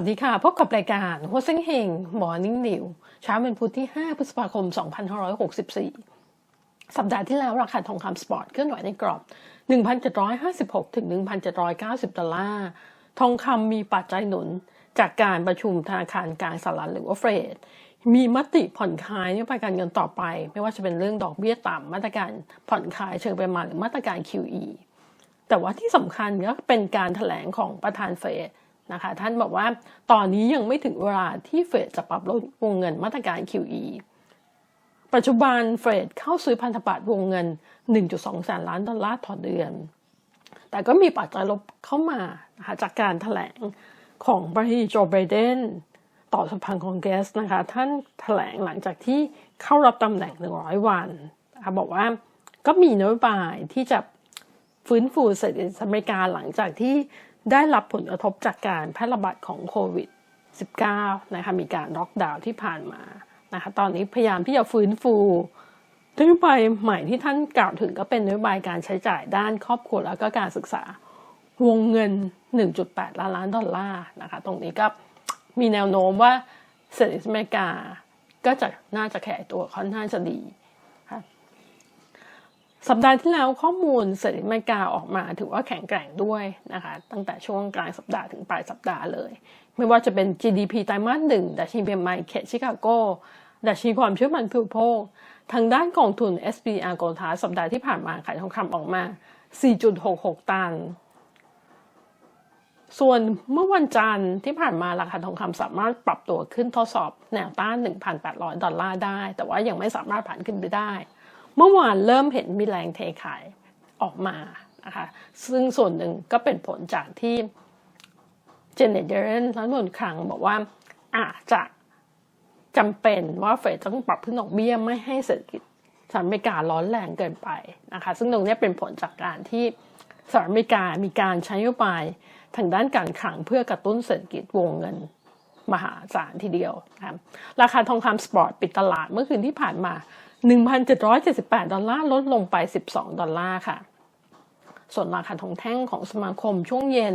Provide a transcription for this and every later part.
สวัสดีค่ะ พบกับรายการหัวเซ็งเฮง Morning New เช้าเป็นพุธที่ 5 พฤษภาคม 2564 สัปดาห์ที่แล้วราคาทองคำสปอร์ตเคลื่อนไหวในกรอบ 1,756 ถึง 1,790 ดอลลาร์ ทองคำมีปัจจัยหนุนจากการประชุมธนาคารกลางสหรัฐหรือว่าเฟดมีมติผ่อนคลายนโยบายการเงินต่อไป ไม่ว่าจะเป็นเรื่องดอกเบี้ยต่ำมาตรการผ่อนคลายเชิงปริมาณหรือมาตรการ QE แต่ว่าที่สำคัญก็เป็นการถแถลงของประธานเฟด นะคะ ท่านบอกว่าตอนนี้ยังไม่ถึงเวลาที่เฟดจะปรับลดวงเงินมาตรการ QE ปัจจุบันเฟดเข้าซื้อพันธบัตรวงเงิน 1.2 แสนล้านดอลลาร์ต่อเดือน แต่ก็มีปัจจัยลบเข้ามานะคะจากการถแถลงของประธานาธิบดีโจไบเดนต่อสภาคองเกรสนะคะ ท่านถแถลงหลังจากที่เข้ารับตำแหน่ง 100 วันนะคะบอกว่าก็มีนโยบายที่จะฟื้นฟูเศรษฐกิจอเมริกาหลังจากที่ ได้รับผลกระทบจากการแพร่ระบาดของโควิด -19 นะคะมีการล็อกดาวน์ที่ผ่านมานะคะตอนนี้พยายามที่จะฟื้นฟูนโยบายใหม่ที่ท่านกล่าวถึงก็เป็นนโยบายการใช้จ่ายด้านครอบครัวแล้วก็การศึกษาวงเงิน 1.8 ล้านล้านดอลลาร์นะคะตรงนี้ก็มีแนวโน้มว่าเศรษฐกิจอเมริกาก็จะน่าจะแข็งตัวค่อนข้างจะดี สัปดาห์ที่แล้วข้อมูลเศรษฐกิจอเมริกาออกมาถือว่าแข็งแกร่งด้วยนะคะ ตั้งแต่ช่วงกลางสัปดาห์ถึงปลายสัปดาห์เลย ไม่ว่าจะเป็น GDP ไตรมาสหนึ่งดัชนีเมเขตชิคาโกดัชนีความเชื่อมั่นผู้บริโภคทางด้านกองทุน SPR โกลทาสัปดาห์ที่ผ่านมาขายทองคำออกมา 4.66 ตัน ส่วนเมื่อวันจันทร์ที่ผ่านมาราคาทองคำสามารถปรับตัวขึ้นทดสอบแนวต้าน 1,800 ดอลลาร์ได้ แต่ว่ายังไม่สามารถผ่านขึ้นไปได้ เมื่อวานเริ่มเห็นมีแรงเทขายออกมานะคะซึ่งส่วนหนึ่งก็เป็นผลจากที่เจเนตเดเรนรัฐมนตรีคลังบอกว่าอาจจะจำเป็นว่าเฟดต้องปรับขึ้นดอกเบี้ยไม่ให้เศรษฐกิจสหรัฐอเมริการ้อนแรงเกินไปนะคะซึ่งตรงนี้เป็นผลจากการที่สหรัฐอเมริกามีการใช้นโยบายทางด้านการคลังเพื่อกระตุ้นเศรษฐกิจวงเงินมหาศาลทีเดียวนะราคาทองคำสปอร์ตปิดตลาดเมื่อคืนที่ผ่านมา 1,778 ดอลลาร์ลดลงไป 12 ดอลลาร์ค่ะ ส่วนราคาทองแท่งของสมาคมช่วงเย็น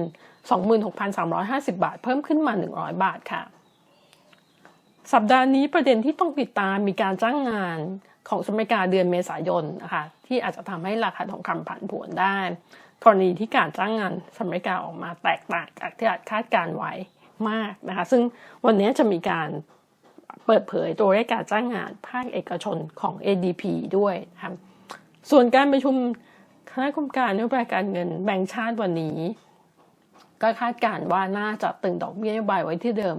26,350 บาท เพิ่มขึ้นมา 100 บาทค่ะ สัปดาห์นี้ประเด็นที่ต้องติดตามมีการจ้างงานของสหรัฐอเมริกาเดือนเมษายนนะคะที่อาจจะทำให้ราคาทองคำผันผวนได้ กรณีที่การจ้างงานสหรัฐอเมริกาออกมาแตกต่างจากที่อาจคาดการไว้มากนะคะ ซึ่งวันนี้จะมีการ เปิดเผยตัวเลขการจ้างงานภาคเอกชนของ ADP ด้วยครับส่วนการประชุมคณะกรรมการนโยบายการเงินแบงก์ชาติวันนี้ ก็คาดการว่าน่าจะตึงดอกเบี้ยนโยบายไว้ที่เดิม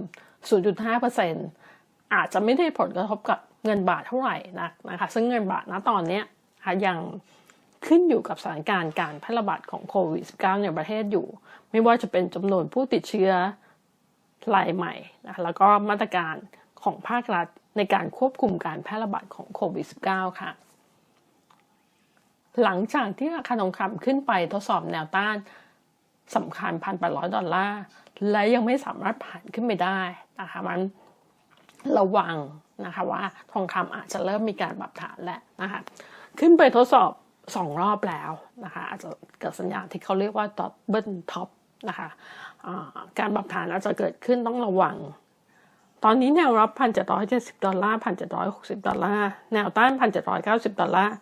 0.5%อาจจะไม่ได้ผลกระทบกับเงินบาทเท่าไหร่นักนะคะ ซึ่งเงินบาทณตอนนี้ยังขึ้นอยู่กับสถานการณ์การแพร่ระบาดของโควิด -19 ในประเทศอยู่ ไม่ว่าจะเป็นจำนวนผู้ติดเชื้อรายใหม่นะแล้วก็มาตรการ ของภาครัฐในการควบคุมการแพร่ระบาดของโควิด -19 ค่ะ หลังจากที่ราคาทองคำขึ้นไปทดสอบแนวต้านสำคัญพันแปดร้อยดอลลาร์ และยังไม่สามารถผ่านขึ้นไปได้นะคะมันระวังนะคะว่าทองคำอาจจะเริ่มมีการปรับฐานแล้วนะคะขึ้นไปทดสอบสองรอบแล้วนะคะอาจจะเกิดสัญญาณที่เขาเรียกว่าดับเบิลท็อปนะคะการปรับฐานอาจจะเกิดขึ้นต้องระวัง ตอนนี้แนวรับพันเจ็ดร้อยเจ็ดสิบดอลลาร์พันเจ็ดร้อยหกสิบดอลลาร์ แนวต้านพันเจ็ดร้อยเก้าสิบดอลลาร์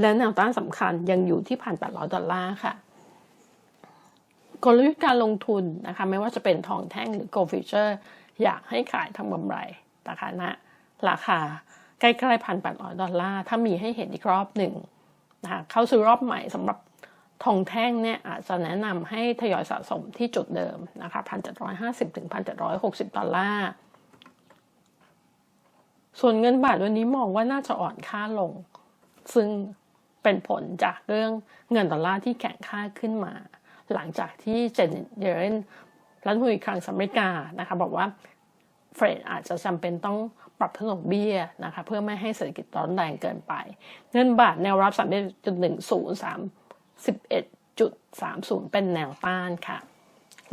และแนวต้านสำคัญยังอยู่ที่พันแปดร้อยดอลลาร์ค่ะ กลยุทธ์การลงทุนนะคะ ไม่ว่าจะเป็นทองแท่งหรือ gold future อยากให้ขายทำกำไรนะคะนะราคาใกล้ๆพันแปดร้อยดอลลาร์ ถ้ามีให้เห็นอีกรอบหนึ่งนะคะเข้าซื้อรอบใหม่สำหรับทองแท่งเนี่ยอาจจะแนะนำให้ทยอยสะสมที่จุดเดิมนะคะพันเจ็ดร้อยห้าสิบถึงพันเจ็ดร้อยหกสิบดอลลาร์ ส่วนเงินบาทวันนี้มองว่าน่าจะอ่อนค่าลง ซึ่งเป็นผลจากเรื่องเงินดอลลาร์ที่แข็งค่าขึ้นมา หลังจากที่เจนเยเรนรัฐมนตรีคลังสหรัฐอเมริกานะคะบอกว่าเฟดอาจจะจำเป็นต้องปรับขึ้นดอกเบี้ยนะคะเพื่อไม่ให้เศรษฐกิจร้อนแรงเกินไป เงินบาทแนวรับสามจุดหนึ่งศูนย์สามสิบเอ็ดจุดสามศูนย์เป็นแนวต้านค่ะ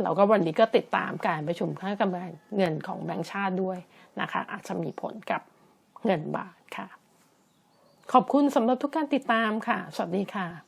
เราก็วันนี้ก็ติดตามการประชุมค่ากำไรเงินของแบงก์ชาติด้วยนะคะ อาจจะมีผลกับ เงินบาทค่ะ ขอบคุณสำหรับทุกการติดตามค่ะ สวัสดีค่ะ